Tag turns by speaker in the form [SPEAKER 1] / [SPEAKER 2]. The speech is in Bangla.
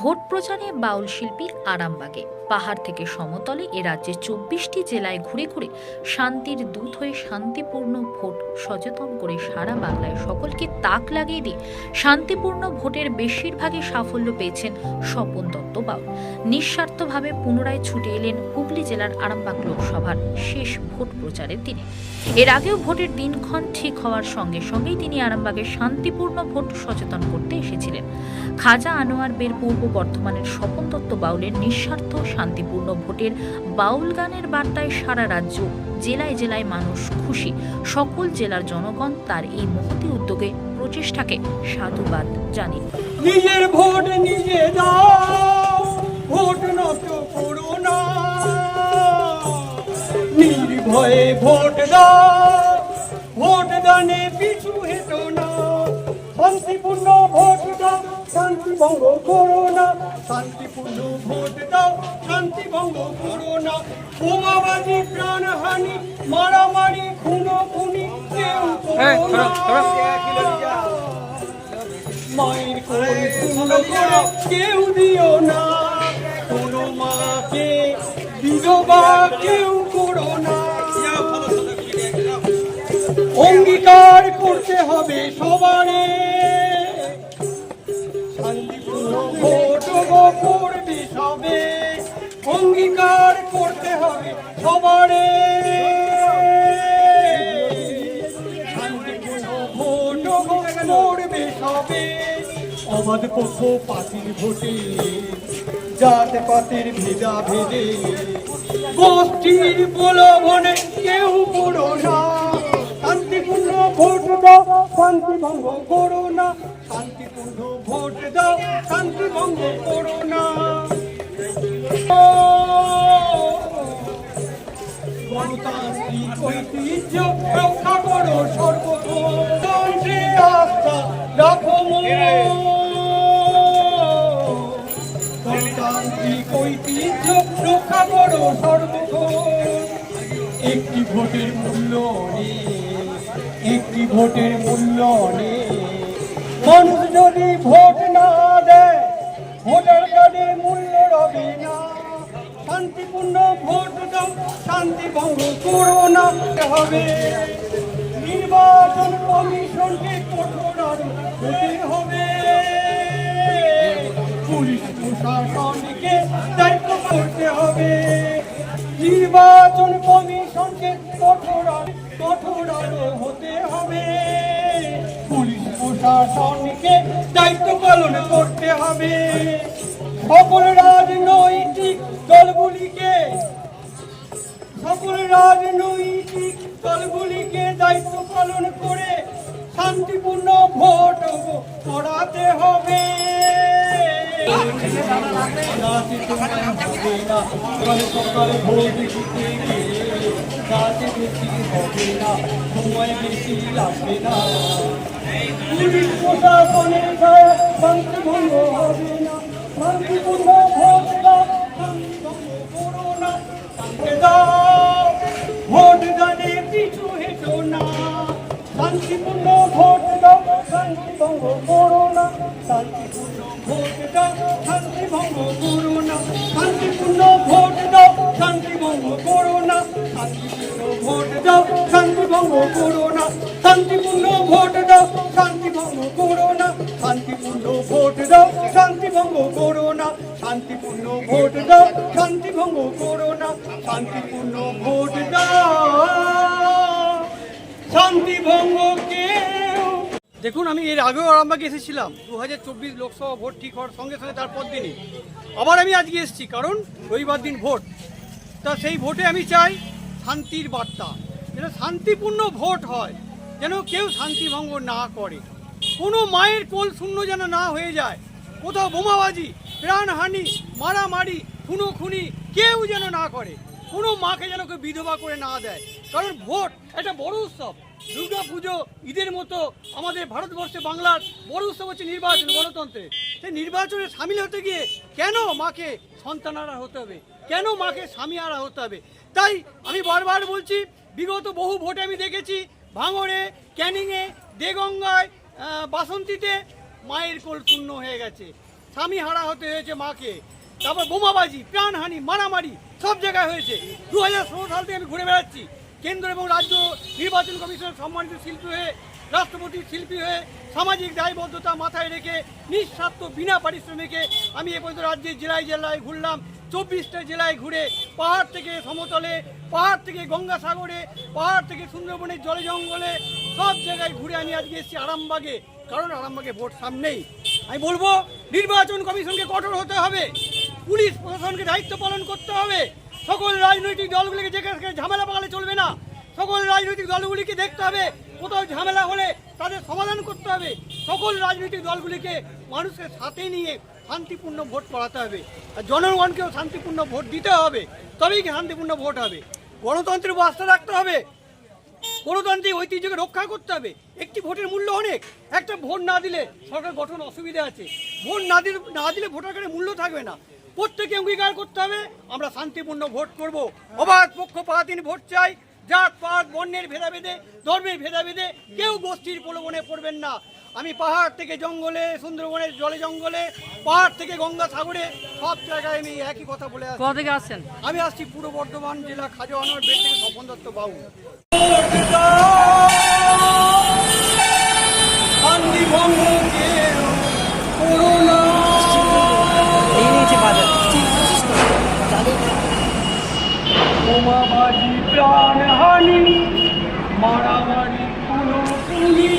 [SPEAKER 1] ভোট প্রচারে বাউল শিল্পী আরামবাগে। পাহাড় থেকে সমতলে এ রাজ্যে চব্বিশটি জেলায় ঘুরে ঘুরে শান্তির দূত হয়ে শান্তিপূর্ণ ভোট সচেতন করে সারা বাংলায় সকলকে তাক লাগিয়ে দিয়ে শান্তিপূর্ণ ভোটের বেশিরভাগই সাফল্য পেয়েছেন স্বপন দত্ত বাউল। নিঃস্বার্থভাবে পুনরায় ছুটে এলেন হুগলি জেলার আরামবাগ লোকসভার শেষ ভোট প্রচারের দিনে। এর আগেও ভোটের দিনক্ষণ ঠিক হওয়ার সঙ্গে সঙ্গেই তিনি আরামবাগে শান্তিপূর্ণ ভোট সচেতন করতে এসেছিলেন। খাজা আনোয়ার বের পূর্ব বর্ধমানের স্বপন দত্ত বাউলের নিঃস্বার্থ, শান্তিপূর্ণ ভোটের বাউল গানের বার্তায় সারা রাজ্য জেলায় জেলায় মানুষ খুশি। সকল জেলার জনগণ তার এই মহতি উদ্যোগে প্রচেষ্টাকে সাধুবাদ জানিয়ে।
[SPEAKER 2] নিজের ভোট নিজে দাও, ভোট নষ্ট করো নির্ভয়ে ভোট দাও, ভোট দানে পিছু হেঁটো না। শান্তিপূর্ণ ভোট দাও শান্তি ভঙ্গ করো না। শান্তিপূর্ণ ভোট দাও শান্তি ভঙ্গ করো না। বোমাবাজি প্রাণহানি মারামারি খুনো খুনি কেউ মায়ের কোল পূর্ণ করে কেউ দিও না। কোনো মাকে বিধবা কেউ করো না। অঙ্গীকার করতে হবে সবারে। অঙ্গীকার করতে হবে সবারে। করবে সবে। অবাধ পক্ষ পাতির ভোটে। জাত পাতের ভেদা ভেদে গোষ্ঠীর প্রলোভনে কেউ করো না। শান্তিপূর্ণ ভোট দাও শান্তি ভঙ্গ করো না। শান্তিপূর্ণ ভোট দাও শান্তি ভঙ্গ করো ঐতিহ্য রক্ষা করো সর্বতন্ত্রে আস্থা রাখো। গণতান্ত্রিক ঐতিহ্য রক্ষা করো সর্বক্ষণ একটি ভোটের মূল্য একটি ভোটের মূল্য নেই মানুষ যদি ভোট না দেয়, ভোটার কার্ডের মূল্য রবে না শান্তিপূর্ণ ভোট দাও, শান্তি ভঙ্গ করো না হবে। নির্বাচন কমিশনকে কঠোর হতে হবে। পুলিশ প্রশাসনকে দায়িত্ব করতে হবে। নির্বাচন কমিশনকে কঠোর কঠোর হতে হবে। পুলিশ প্রশাসনকে দায়িত্ব পালন করতে হবে। সকল রাজনৈতিক দলগুলিকে সকল রাজনৈতিক দলগুলিকে দায়িত্ব পালন করে শান্তিপূর্ণ ভোট করাতে হবে। রাতে তোমার হবে না, সকালে সকালে ভোট দাও, শান্তি ভঙ্গ করো না। শান্তিপূর্ণ ভোট দাও, শান্তি ভঙ্গ করো না। শান্তিপূর্ণ ভোট দাও, শান্তি ভঙ্গ করো না। শান্তিপূর্ণ ভোট দাও, শান্তি ভঙ্গ করো না। শান্তিপূর্ণ ভোট দাও। শান্তি ভঙ্গ দেখুন, আমি এর আগেও আরামবাগে এসেছিলাম। দু হাজার চব্বিশ লোকসভা ভোট ঠিক হওয়ার সঙ্গে সঙ্গে তারপর দিনই। আবার আমি আজকে এসেছি, কারণ রবিবার দিন ভোট। তা সেই ভোটে আমি চাই শান্তির বার্তা। যেন শান্তিপূর্ণ ভোট হয়, যেন কেউ শান্তিভঙ্গ না করে। কোনো মায়ের কোল শূন্য যেন না হয়ে যায়, কোথাও বোমাবাজি, প্রাণহানি, মারামারি খুনো খুনি কেউ যেন না করে। কোনো মাকে যেন কেউ বিধবা করে না দেয়। কারণ ভোট একটা বড় উৎসব। দুর্গা পুজো ঈদের মতো আমাদের ভারতবর্ষে বাংলার বড় উৎসব হচ্ছে নির্বাচন গণতন্ত্রে। সেই নির্বাচনে সামিল হতে গিয়ে কেন মাকে সন্তানারা হতে হবে? কেন মাকে স্বামী আরা হতে হবে? তাই আমি বারবার বলছি, বিগত বহু ভোটে আমি দেখেছি, ভাঙড়ে, ক্যানিংয়ে, দেগঙ্গায় বাসন্তীতে মায়ের কোল শূন্য হয়ে গেছে। স্বামী হারা হতে হয়েছে মাকে। তারপর বোমাবাজি, প্রাণহানি, মারামারি সব জায়গায় হয়েছে। দু হাজার ষোলো সাল থেকে আমি ঘুরে বেড়াচ্ছি। কেন্দ্র এবং রাজ্য নির্বাচন কমিশনের সম্মানিত শিল্পী হয়ে রাষ্ট্রপতির শিল্পী হয়ে সামাজিক দায়বদ্ধতা মাথায় রেখে, নিঃস্বার্থ বিনা পারিশ্রমিকে আমি এ পর্যন্ত রাজ্যের জেলায় জেলায় ঘুরলাম। চব্বিশটা জেলায় ঘুরে, পাহাড় থেকে সমতলে, পাহাড় থেকে গঙ্গাসাগরে, পাহাড় থেকে সুন্দরবনের জলে জঙ্গলে, সব জায়গায় ঘুরে আমি আজকে এসেছি আরামবাগে। কারণ আরামবাগে ভোট সামনেই। আমি বলব, নির্বাচন কমিশনকে কঠোর হতে হবে। পুলিশ প্রশাসনকে দায়িত্ব পালন করতে হবে। সকল রাজনৈতিক দলগুলিকে যেখানে ঝামেলা পাকালে চলবে না। সকল রাজনৈতিক দলগুলিকে দেখতে হবে, কোথাও ঝামেলা হলে তাদের সমাধান করতে হবে। সকল রাজনৈতিক দলগুলিকে মানুষের সাথে নিয়ে শান্তিপূর্ণ ভোট করাতে হবে। আর জনগণকেও শান্তিপূর্ণ ভোট দিতে হবে, তবেই কি শান্তিপূর্ণ ভোট হবে। গণতন্ত্রের আস্থা রাখতে হবে, গণতান্ত্রিক ঐতিহ্যকে রক্ষা করতে হবে। একটি ভোটের মূল্য অনেক, একটা ভোট না দিলে সরকার গঠন অসুবিধা আছে। ভোট না দিলে না দিলে ভোটার কার্ডে মূল্য থাকবে না। প্রত্যেকে অঙ্গীকার করতে হবে, আমরা শান্তিপূর্ণ ভোট করব। অবাধ পক্ষপাতিন ভোট চাই জাত পাত বন্যের ভেদাভেদে ধর্মের ভেদাভেদে কেউ গোষ্ঠীর প্রলোভনে পড়বেন না। আমি পাহাড় থেকে জঙ্গলে সুন্দরবনের জলে জঙ্গলে পাহাড় থেকে গঙ্গা সাগরে সব জায়গায় আমি একই কথা বলে আসি
[SPEAKER 3] কোথা থেকে আসছেন?
[SPEAKER 2] আমি আসছি পূর্ব বর্ধমান জেলা খাজোয়ানোর বেড থেকে স্বপন দত্ত বাবু
[SPEAKER 4] বোমাবাজি প্রাণহানি মারামারি কোনো তুমি